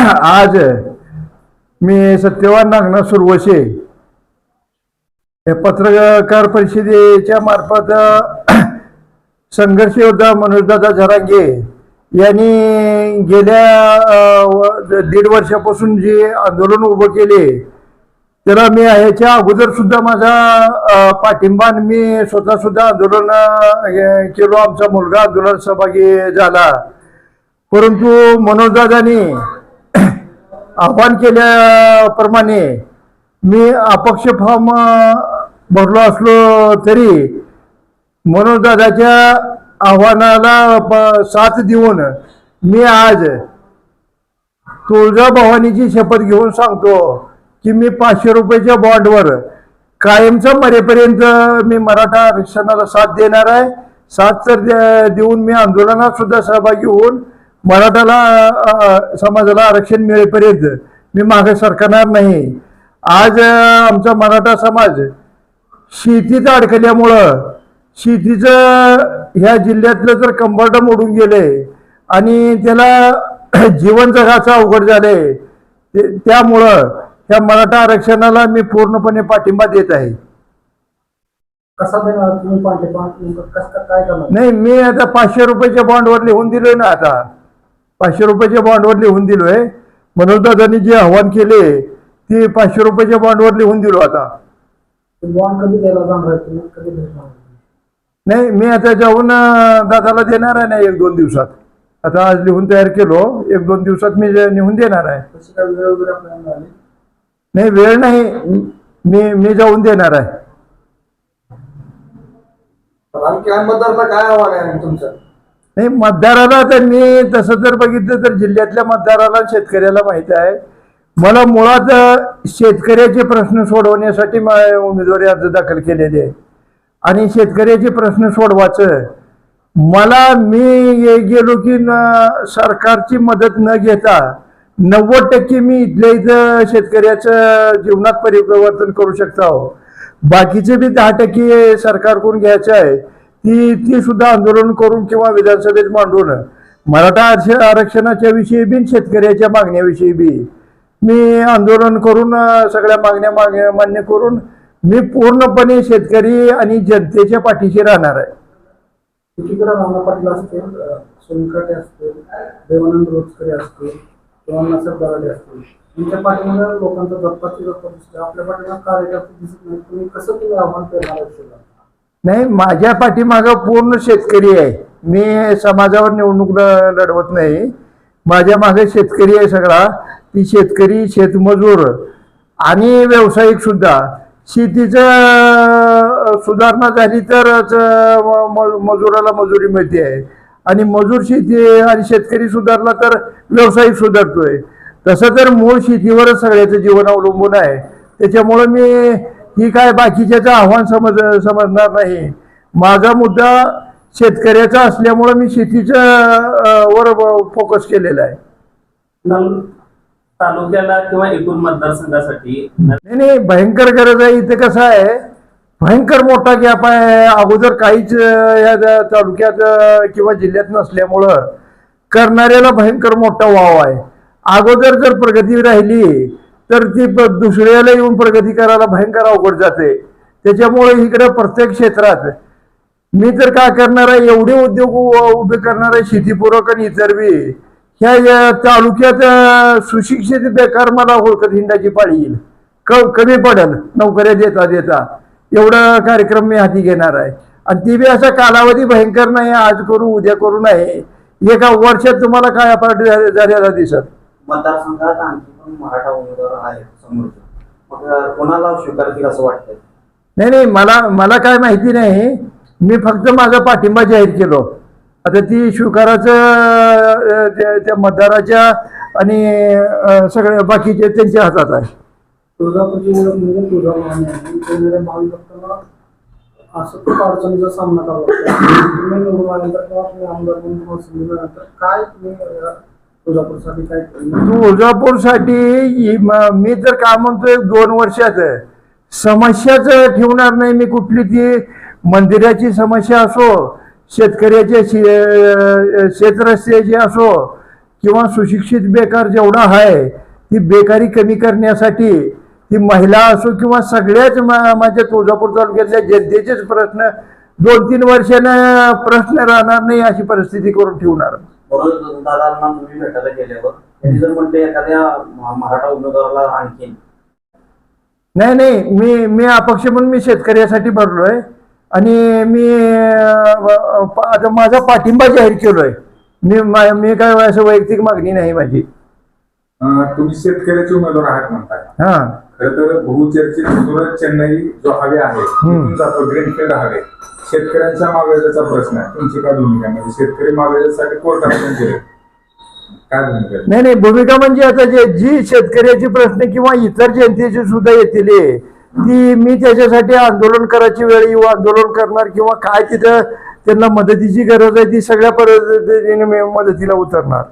आज मी सत्यवान नागनाथ सुरवशे पत्रकार परिषदेच्या मार्फत संघर्ष योद्धा मनोजदादा झरांगे यांनी गेल्या दीड वर्षापासून जे आंदोलन उभं केले त्याला मी ह्याच्या अगोदर सुद्धा माझा पाठिंबा आणि मी स्वतः सुद्धा आंदोलन हे केलो. आमचा मुलगा आंदोलन सहभागी झाला. परंतु मनोजदादांनी आव्हान केल्याप्रमाणे मी अपक्ष फॉर्म भरलो असलो तरी मनोजदादाच्या आव्हानाला प- साथ देऊन मी आज तुळजाभवानीची शपथ घेऊन सांगतो की मी पाचशे रुपयाच्या बॉन्डवर कायमचा मरेपर्यंत मी मराठा आरक्षणाला साथ देणार आहे. साथ तर दे- देऊन मी आंदोलनात सुद्धा सहभागी होऊन मराठाला समाजाला आरक्षण मिळेपर्यंत मी मागे सरकणार नाही. आज आमचा मराठा समाज शेतीत अडकल्यामुळं शेतीचं ह्या जिल्ह्यातलं तर कंबरड मोडून गेले आणि त्याला जीवन जगाचं अवघड झाले ते- त्यामुळं ह्या मराठा आरक्षणाला मी पूर्णपणे पाठिंबा देत आहे. कसा देणार तुम्ही काय नाही मी आता पाचशे रुपयाच्या बॉन्डवर लिहून दिलोय ना आता. पाचशे रुपयाच्या बॉन्डवर लिहून दिलोय. मनोजदादांनी जे आव्हान केले ते पाचशे रुपयाच्या बॉन्डवर लिहून दिलो आता. बॉन्ड कधी द्यायला जाणार आहे तुम्ही? कधी भेटणार नाही मी आता जाऊन अं, दादाला देणार आहे ना एक दोन दिवसात. आता आज लिहून तयार केलो एक दोन दिवसात मी जे लिहून देणार आहे. कशी काय वेळ वगैरे आपल्याला मिळाली? नाही वेळ नाही. मी मी जाऊन देणार आहे. आणखी काय आव्हान आहे तुमचं? नाही मतदाराला तर मी तसं जर बघितलं तर जिल्ह्यातल्या मतदाराला शेतकऱ्याला माहिती आहे. मला मुळात शेतकऱ्याचे प्रश्न सोडवण्यासाठी मा- उमेदवारी अर्ज दाखल केलेले आहे आणि शेतकऱ्याचे प्रश्न सोडवायचं. मला मी ये- गेलो की न- सरकारची मदत न घेता नव्वद टक्के मी इथल्या इथं शेतकऱ्याचं जीवनात परिवर्तन करू शकतो. बाकीचे बी दहा टक्के सरकारकडून घ्यायचं आहे. ती ती सुद्धा आंदोलन करून किंवा विधानसभेत मांडून मराठा आरक्षणाच्या विषयी बी शेतकऱ्याच्या मागण्याविषयी बी मी आंदोलन करून सगळ्या मागण्या माग मान्य करून मी पूर्णपणे शेतकरी आणि जनतेच्या पाठीशी राहणार आहे. एकीकडे राणा पाटील असतील सोनकाटे असतील देवानंद असतील किंवा नसर असतील. लोकांचा दत्ताची दत्ता दिसते आपल्या कार्यकर्ते दिसत नाही तुम्ही कसं तुम्ही आव्हान करणार नाही माझ्या पाठीमागं पूर्ण शेतकरी आहे. मी समाजावर निवडणूक ल- लढवत नाही. माझ्या मागे शेतकरी आहे सगळा. ती शेतकरी शेतमजूर आणि व्यावसायिक सुद्धा. शेतीचं सुधारणा झाली तरच म- म- मजुराला मजुरी मिळते. आहे आणि मजूर शेती आणि शेतकरी सुधारला तर व्यावसायिक सुधारतोय. तसं तर मूळ शेतीवरच सगळ्याचं जीवन अवलंबून आहे. त्याच्यामुळं मी ही काय बाकीच्याचं आव्हान समज समजणार नाही. माझा मुद्दा शेतकऱ्याचा असल्यामुळं मी शेतीच्या वर फोकस केलेला आहे. तालुक्याला किंवा एकूण मतदारसंघासाठी नाही नाही भयंकर गरज आहे. इथे कसं आहे भयंकर मोठा गॅप आहे. अगोदर काहीच या तालुक्यात किंवा जिल्ह्यात नसल्यामुळं करणाऱ्याला भयंकर मोठा वाव आहे. अगोदर जर प्रगती राहिली तर ती दुसऱ्याला येऊन प्रगती करायला भयंकर अवघड जाते. त्याच्यामुळे इकडे प्रत्येक क्षेत्रात मी तर काय करणार आहे एवढे उद्योग उभे करणार आहे शेतीपूरक आणि इतर बी. ह्या या तालुक्यात सुशिक्षित बेकार मला होळकत हिंडाची पाळी येईल. क कमी पडेल नोकऱ्या देता देता. एवढा कार्यक्रम मी हाती घेणार आहे. आणि ती बी असा कालावधी भयंकर नाही आज करू उद्या करू नाही. एका वर्षात तुम्हाला काय पाठ झालेला दिसत? मतदारसंघात आणखी मराठा उमेदवार आहेत समोरचे. कोणाला स्वीकारतील असं वाटतंय? नाही नाही मला मला काय माहिती नाही. मी फक्त माझा पाठिंबा जाहीर केलो. आता ती स्वीकाराचं त्या- त्या मतदाराच्या आणि सगळ्या बाकीचे त्यांच्या हातात आहे. तुळजापूरची म्हणजे आहे असं खूप अडचणीचा सामना करावा लागतो. काय तुम्ही तुळजापूरसाठी काय तुळजापूरसाठी मी तर काय म्हणतोय दोन वर्षात समस्याच ठेवणार नाही मी कुठली ती. मंदिराची समस्या असो शेतकऱ्याचे शे- शेतरस्त्याची असो किंवा सुशिक्षित बेकार जेवढा आहे ती बेकारी कमी करण्यासाठी ती महिला असो किंवा सगळ्याच माझ्या तुळजापूर तालुक्यातल्या जनतेचेच प्रश्न दोन तीन वर्षानं प्रश्न राहणार नाही अशी परिस्थिती करून ठेवणार. बरोबर दादांना तुम्ही भेटायला गेल्यावर त्यांनी जर म्हटले एखाद्या मराठा उमेदवाराला आणखीन नाही नाही मी मी अपक्ष म्हणून मी शेतकऱ्यासाठी भरलोय. आणि मी आता माझा पाठिंबा जाहीर केलोय. मी मा- काय असं वैयक्तिक मागणी नाही माझी. तुम्ही शेतकऱ्याचे उमेदवार आहात म्हणताय. हा. खरं तर बहुचर्चित सुरत चेन्नई जो हवे आहे तिथून जातो ग्रीनफील्ड हवे. शेतकऱ्यांच्या मागण्याचा प्रश्न आहे. तुमची काय भूमिका? म्हणजे शेतकरी मागण्यासाठी कोर्टाने केले काय भूमिका? नाही नाही भूमिका म्हणजे आता जे जी शेतकऱ्याची प्रश्न किंवा इतर जनतेची सुद्धा येतील ती मी त्याच्यासाठी आंदोलन करायची वेळ येऊ आंदोलन करणार किंवा काय तिथं त्यांना मदतीची गरज आहे ती सगळ्या पद्धतीने मी मदतीला उतरणार.